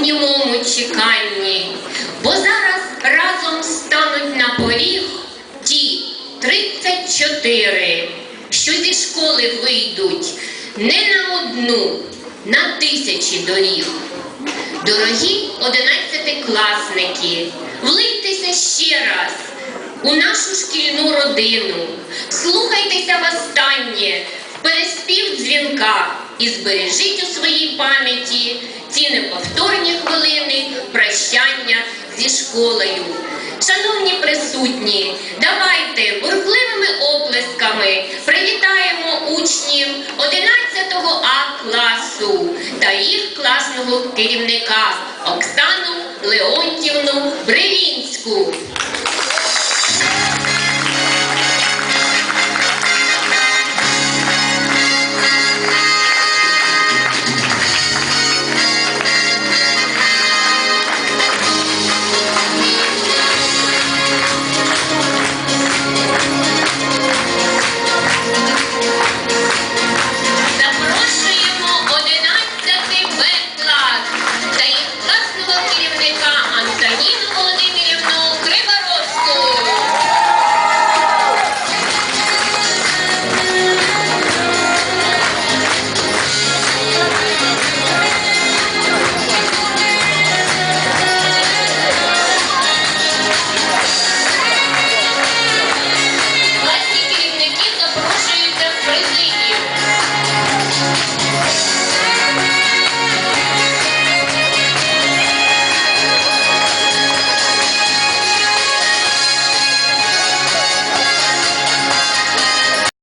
німому чеканні, бо зараз разом стануть на поріг ті 34, що зі школи вийдуть не на одну, на тисячі доріг. Дорогі одинадцятикласники, влийтеся ще раз у нашу шкільну родину, слухайтеся востаннє в переспів дзвінка і збережіть у своїй пам'яті ці неповторні хвилини прощання зі школою. Шановні присутні, давайте бурхливими оплесками привітаємо учнів 11 А класу та їх класного керівника Оксану Леонтівну Бревінську.